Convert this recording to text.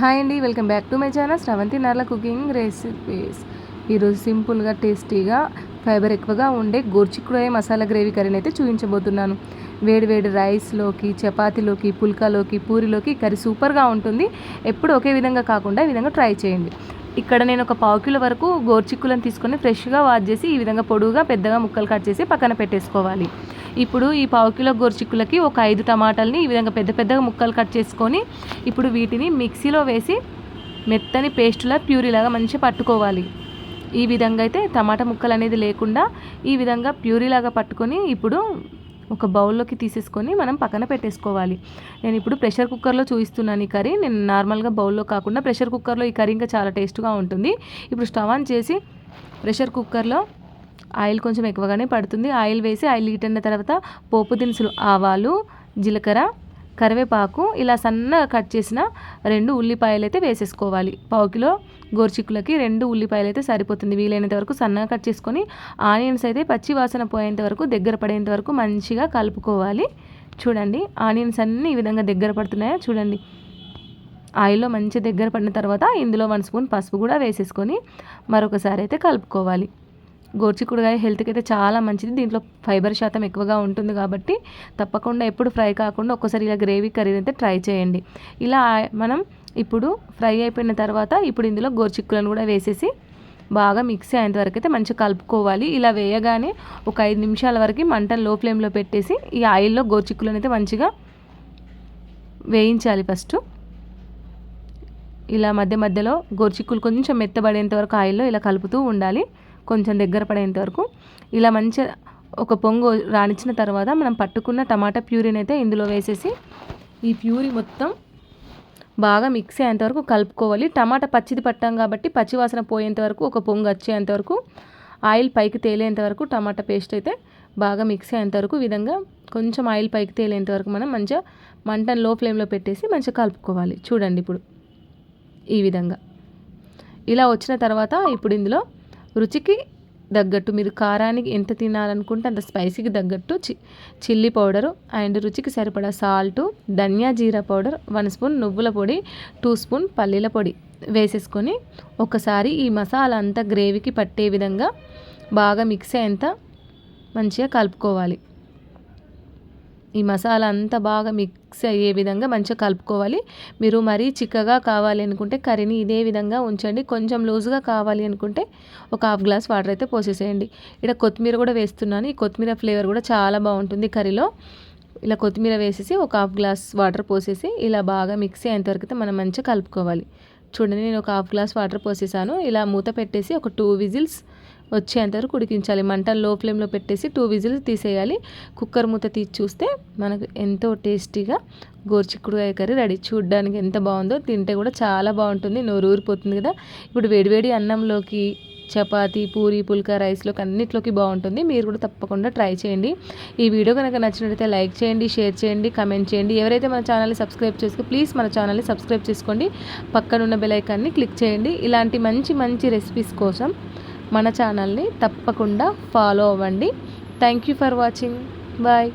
Hi అండి welcome back to my channel Sravanthi Narla cooking recipes ఈరోజు సింపుల్గా టేస్టీగా ఫైబర్ ఎక్కువగా ఉండే గోర్చిక్కుడాయ మసాలా గ్రేవీ కర్రీని అయితే చూపించబోతున్నాను. వేడివేడి రైస్లోకి చపాతీలోకి పుల్కాలోకి పూరిలోకి కర్రీ సూపర్గా ఉంటుంది. ఎప్పుడు ఒకే విధంగా కాకుండా ఈ విధంగా ట్రై చేయండి. ఇక్కడ నేను ఒక పావు కిలో వరకు గోర్చిక్కులను తీసుకొని ఫ్రెష్గా వాష్ చేసి ఈ విధంగా పొడుగుగా పెద్దగా ముక్కలు కట్ చేసి పక్కన పెట్టేసుకోవాలి. ఇప్పుడు ఈ పావు కిలో గోర్చిక్కులకి ఒక ఐదు టమాటాలని ఈ విధంగా పెద్ద పెద్దగా ముక్కలు కట్ చేసుకొని ఇప్పుడు వీటిని మిక్సీలో వేసి మెత్తని పేస్టులా ప్యూరీలాగా మంచిగా పట్టుకోవాలి. ఈ విధంగా అయితే టమాటా ముక్కలు అనేది లేకుండా ఈ విధంగా ప్యూరీలాగా పట్టుకొని ఇప్పుడు ఒక బౌల్లోకి తీసేసుకొని మనం పక్కన పెట్టేసుకోవాలి. నేను ఇప్పుడు ప్రెషర్ కుక్కర్లో చూపిస్తున్నాను ఈ కర్రీ. నేను నార్మల్గా బౌల్లో కాకుండా ప్రెషర్ కుక్కర్లో ఈ కర్రీ ఇంకా చాలా టేస్ట్గా ఉంటుంది. ఇప్పుడు స్టవ్ ఆన్ చేసి ప్రెషర్ కుక్కర్లో ఆయిల్ కొంచెం ఎక్కువగానే పడుతుంది. ఆయిల్ వేసి ఆయిల్ హీట్ అయిన తర్వాత పోపు దినుసులు ఆవాలు జీలకర్ర కరివేపాకు ఇలా సన్నగా కట్ చేసిన రెండు ఉల్లిపాయలు అయితే వేసేసుకోవాలి. పావు కిలో గోర్చిక్కులకి రెండు ఉల్లిపాయలు అయితే సరిపోతుంది. వీలైనంత వరకు సన్నగా కట్ చేసుకొని ఆనియన్స్ అయితే పచ్చి వాసన పోయేంత వరకు దగ్గర పడేంత వరకు మంచిగా కలుపుకోవాలి. చూడండి ఆనియన్స్ అన్నీ ఈ విధంగా దగ్గర పడుతున్నాయా? చూడండి. ఆయిల్లో మంచి దగ్గర పడిన తర్వాత ఇందులో వన్ స్పూన్ పసుపు కూడా వేసేసుకొని మరొకసారి అయితే కలుపుకోవాలి. గోర్చిక్కుడుగాయ హెల్త్కి అయితే చాలా మంచిది. దీంట్లో ఫైబర్ శాతం ఎక్కువగా ఉంటుంది కాబట్టి తప్పకుండా ఎప్పుడు ఫ్రై కాకుండా ఒక్కసారి ఇలా గ్రేవీ కర్రీ అయితే ట్రై చేయండి. ఇలా మనం ఇప్పుడు ఫ్రై అయిపోయిన తర్వాత ఇప్పుడు ఇందులో గోర్చిక్కులను కూడా వేసేసి బాగా మిక్సీ అయ్యేంత వరకు అయితే మంచిగా కలుపుకోవాలి. ఇలా వేయగానే ఒక ఐదు నిమిషాల వరకు మంటను లో ఫ్లేమ్లో పెట్టేసి ఈ ఆయిల్లో గోర్చిక్కులను అయితే మంచిగా వేయించాలి ఫస్ట్. ఇలా మధ్య మధ్యలో గోర్చిక్కులు కొంచెం మెత్తబడేంత వరకు ఆయిల్లో ఇలా కలుపుతూ ఉండాలి. కొంచెం దగ్గర పడేంత వరకు ఇలా మంచిగా ఒక పొంగు రాణించిన తర్వాత మనం పట్టుకున్న టమాటా ప్యూరీని అయితే ఇందులో వేసేసి ఈ ప్యూరీ మొత్తం బాగా మిక్స్ అయ్యేంతవరకు కలుపుకోవాలి. టమాటా పచ్చిది పట్టాం కాబట్టి పచ్చివాసన పోయేంత వరకు ఒక పొంగు వచ్చేంత వరకు ఆయిల్ పైకి తేలేంత వరకు టమాటా పేస్ట్ అయితే బాగా మిక్స్ అయ్యేంత వరకు విధంగా కొంచెం ఆయిల్ పైకి తేలేంత వరకు మనం మంచిగా మంటను లో ఫ్లేమ్లో పెట్టేసి మంచిగా కలుపుకోవాలి. చూడండి ఇప్పుడు ఈ విధంగా. ఇలా వచ్చిన తర్వాత ఇప్పుడు ఇందులో రుచికి తగ్గట్టు మీరు కారానికి ఎంత తినాలనుకుంటే అంత స్పైసీకి తగ్గట్టు చి చిల్లీ పౌడరు అండ్ రుచికి సరిపడా సాల్టు ధనియా జీరా పౌడర్ వన్ స్పూన్ నువ్వుల పొడి టూ స్పూన్ పల్లీల పొడి వేసేసుకొని ఒకసారి ఈ మసాలా అంతా గ్రేవీకి పట్టే విధంగా బాగా మిక్స్ అయ్యేంత మంచిగా కలుపుకోవాలి. ఈ మసాలా అంతా బాగా మిక్స్ అయ్యే విధంగా మంచిగా కలుపుకోవాలి. మీరు మరీ చిక్కగా కావాలి అనుకుంటే కర్రీని ఇదే విధంగా ఉంచండి. కొంచెం లూజ్గా కావాలి అనుకుంటే ఒక హాఫ్ గ్లాస్ వాటర్ అయితే పోసేసేయండి. ఇక్కడ కొత్తిమీర కూడా వేస్తున్నాను. ఈ కొత్తిమీర ఫ్లేవర్ కూడా చాలా బాగుంటుంది కర్రీలో. ఇలా కొత్తిమీర వేసేసి ఒక హాఫ్ గ్లాస్ వాటర్ పోసేసి ఇలా బాగా మిక్స్ అయ్యేంతవరకు అయితే మనం మంచిగా కలుపుకోవాలి. చూడండి నేను ఒక హాఫ్ గ్లాస్ వాటర్ పోసేసాను. ఇలా మూత పెట్టేసి ఒక టూ విజిల్స్ వచ్చేంతవరకు ఉడికించాలి. మంట లో ఫ్లేమ్లో పెట్టేసి టూ విజిల్స్ తీసేయాలి. కుక్కర్ మూత తీసి చూస్తే మనకు ఎంతో టేస్టీగా గోర్చిక్కుడుకాయ కర్రీ రెడీ. చూడడానికి ఎంత బాగుందో తింటే కూడా చాలా బాగుంటుంది. నోరు ఊరిపోతుంది కదా. ఇప్పుడు వేడివేడి అన్నంలోకి చపాతీ పూరి పుల్కా రైస్లోకి అన్నిట్లోకి బాగుంటుంది. మీరు కూడా తప్పకుండా ట్రై చేయండి. ఈ వీడియో కనుక నచ్చినట్లయితే లైక్ చేయండి షేర్ చేయండి కమెంట్ చేయండి. ఎవరైతే మన ఛానల్ని సబ్స్క్రైబ్ చేసుకో ప్లీజ్ మన ఛానల్ని సబ్స్క్రైబ్ చేసుకోండి. పక్కనున్న బెలైకాన్ని క్లిక్ చేయండి. ఇలాంటి మంచి మంచి రెసిపీస్ కోసం మన ఛానల్ని తప్పకుండా ఫాలో అవ్వండి. Thank you for watching bye